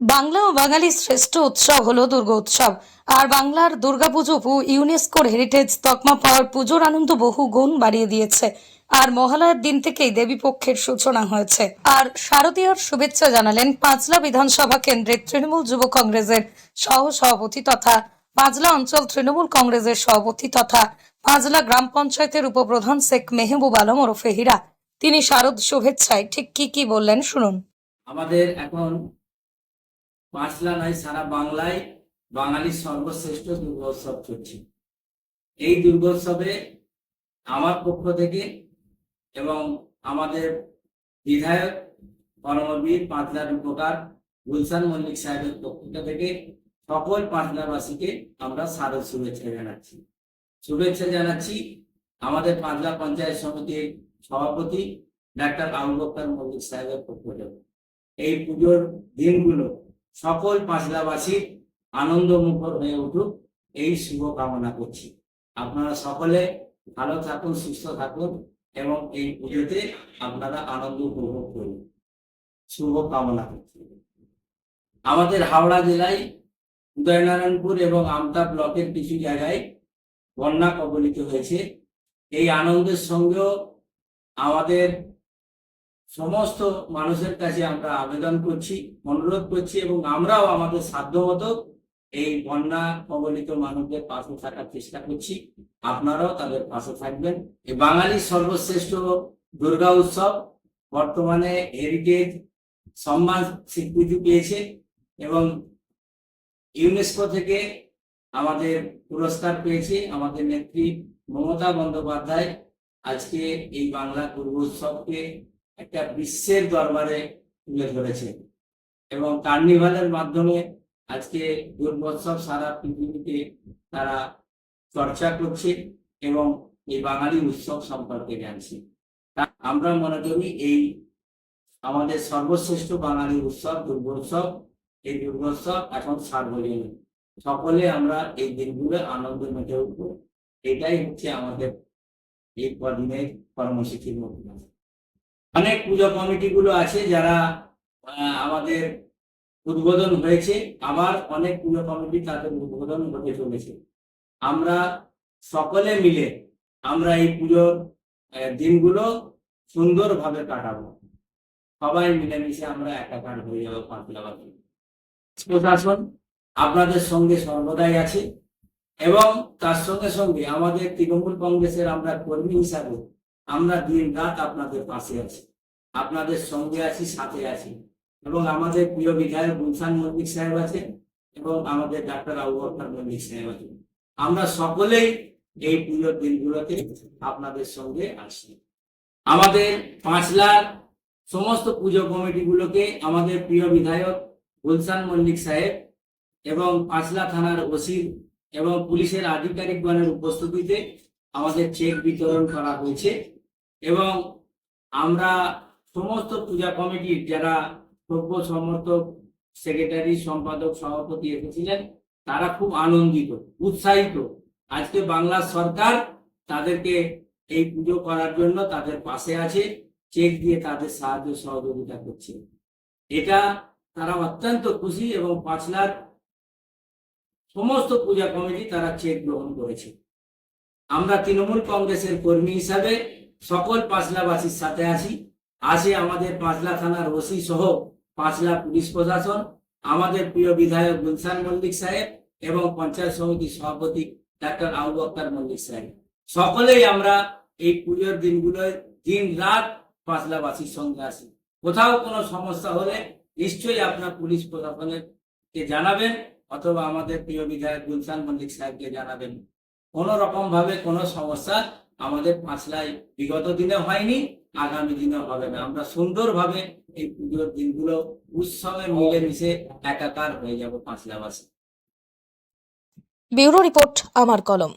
বাংলা ও বাঙালির শ্রেষ্ঠ উৎসব হলো দুর্গা উৎসব। আর বাংলার দুর্গাপুজো ইউনেস্কোর হেরিটেজ তকমা পাওয়ার পুজোর আনন্দ বহু গুণ বাড়িয়ে দিয়েছে। আর মহালয়ার দিন থেকেই দেবী পক্ষের সূচনা হয়েছে। আর শারদীয়ার শুভেচ্ছা জানালেন পাঁচলা বিধানসভা কেন্দ্রের তৃণমূল যুব কংগ্রেসের সহ সভাপতি তথা পাঁচলা অঞ্চল তৃণমূল কংগ্রেসের সভাপতি তথা পাঁচলা গ্রাম পঞ্চায়েতের উপপ্রধান শেখ মেহবুব আলম ওরফে হীরা। তিনি শারদ শুভেচ্ছায় ঠিক কি কি বললেন শুনুন। আমাদের এখন পাঁচলা নয় সারা বাংলায় বাঙালির সর্বশ্রেষ্ঠ দুর্গোৎসব চলছে। এই দুর্গোৎসবে আমার পক্ষ থেকে এবং আমাদের বিধায়ক কর্মবীর পাঁচলার উপকার গুলশান মল্লিক সাহেবের পক্ষ থেকে সকল পাঁচলাবাসীকে আমরা সাদর শুভেচ্ছা জানাচ্ছি। শুভেচ্ছা জানাচ্ছি আমাদের পাঁচলা পঞ্চায়েত সমিতির সভাপতি ডাক্তার আবু বকর মল্লিক সাহেবের পক্ষ থেকে। এই পুজোর দিনগুলো সকল পাঁচলাবাসীর আনন্দ মুখর হয়ে উঠুক, এই শুভ কামনা করছি। আপনারা সকলে ভালো থাকুন, সুস্থ থাকুন এবং এই পুজোতে আপনারা আনন্দ উপভোগ করুন। শুভ কামনা করছি। আমাদের হাওড়া জেলায় উদয়নারায়ণপুর এবং আমতা ব্লকের কিছু জায়গায় বন্যা কবলিত হয়েছে। এই আনন্দের সঙ্গেও আমাদের সমস্ত মানুষের কাছে আমরা আবেদন করছি, অনুরোধ করছি এবং আমরাও আমাদের সাধ্যমতো এই বন্যা কবলিত মানুষদের পাশে থাকার চেষ্টা করছি। আপনারাও তাদের পাশে থাকবেন। এই বাঙালির সর্বশ্রেষ্ঠ দুর্গা উৎসব বর্তমানে হেরিটেজ সম্মান স্বীকৃতি পেয়েছে এবং ইউনেস্কো থেকে আমাদের পুরস্কার পেয়েছে আমাদের নেত্রী মমতা বন্দ্যোপাধ্যায়। আজকে এই বাংলা দুর্গোৎসবকে একটা বিশ্বের দরবারে তুলে ধরেছে। এবং কার্নিভালের মাধ্যমে আজকে দুর্গোৎসব সারা পৃথিবীতে তারা চর্চা করছে এবং এই বাঙালি উৎসব সম্পর্কে জানছে। আমরা মনে করি এই আমাদের সর্বশ্রেষ্ঠ বাঙালি উৎসব, দুর্গোৎসব, এই দুর্গোৎসব এখন সার্বজনীন। সকলে আমরা এই দিনগুলো আনন্দ মেতে উঠবো। এটাই হচ্ছে আমাদের এই কদিনের কর্মসূচির মধ্যে। অনেক পুজো কমিটি গুলো আছে যারা আমাদের উদ্বোধন হয়েছে। আবার অনেক পুজো কমিটি তাদের উদ্বোধন হতে চলেছে। আমরা সকলে মিলে আমরা এই পুজোর দিনগুলো সুন্দরভাবে কাটাবো। সবাই মিলেমিশে আমরা একাকার হয়ে যাব পাঁচলাবাসী প্রশাসন আপনাদের সঙ্গে সর্বদাই আছে এবং তার সঙ্গে সঙ্গে আমাদের তৃণমূল কংগ্রেসের আমরা কর্মী হিসাবে আমরা দিন রাত আপনাদের পাশে আছি, আপনাদের সঙ্গে আছি, সাথে আছি। এবং আমাদের প্রিয় বিধায়ক গুলশান মল্লিক সাহেব আছেন এবং আমাদের ডাক্তার আবু বকর মল্লিক সাহেব আছেন। আমরা সকলেই এই পুজোর দিনগুলোতে আপনাদের সঙ্গে আছি। আমাদের পাঁচ লাখ সমস্ত পুজো কমিটিগুলোকে আমাদের প্রিয় বিধায়ক গুলশান মল্লিক সাহেব এবং পাঁচলা থানার ওসি এবং পুলিশের আধিকারিকগণের উপস্থিতিতে আমাদের চেক বিতরণ করা হয়েছে। এবং আমরা সমস্ত পূজা কমিটির যারা সভ্য সমর্থক সেক্রেটারি সম্পাদক, সভাপতি এসেছিলেন, তারা খুব আনন্দিত, উৎসাহিত। আজকে বাংলা সরকার তাদেরকে এই পুজো করার জন্য তাদের পাশে আছে, চেক দিয়ে তাদের সাহায্য সহযোগিতা করছে। এটা তারা অত্যন্ত খুশি এবং পাঁচলার সমস্ত পূজা কমিটি তারা চেক গ্রহণ করেছে। আমরা তৃণমূল কংগ্রেসের কর্মী হিসাবে সকল পাঁচলাবাসীর সাথে আছি। আছে আমাদের পাঁচলা থানার ওসি সহ পাঁচলা পুলিশ প্রশাসন, আমাদের প্রিয় বিধায়ক গুলশান মল্লিক সাহেব এবং পঞ্চায়েত সমিতির সভাপতি ডাক্তার আবু আক্তার মল্লিক সাহেব। সকলেই আমরা এই পুজোর দিনগুলোয় দিন রাত পাঁচলাবাসীর সঙ্গে আসি কোথাও কোনো সমস্যা হলে নিশ্চয়ই আপনার পুলিশ প্রশাসনের কে জানাবেন অথবা আমাদের প্রিয় বিধায়ক গুলশান মল্লিক সাহেবকে জানাবেন। কোন রকম ভাবে কোনো সমস্যা আমাদের পাঁচলায় বিগত দিনে হয়নি, আগামী দিনে হবে না। আমরা সুন্দরভাবে এই পুজোর দিনগুলো উৎসবের মিলে মিশে একাকার হয়ে যাব পাঁচলাবাসী। ব্যুরো রিপোর্ট, আমার কলম।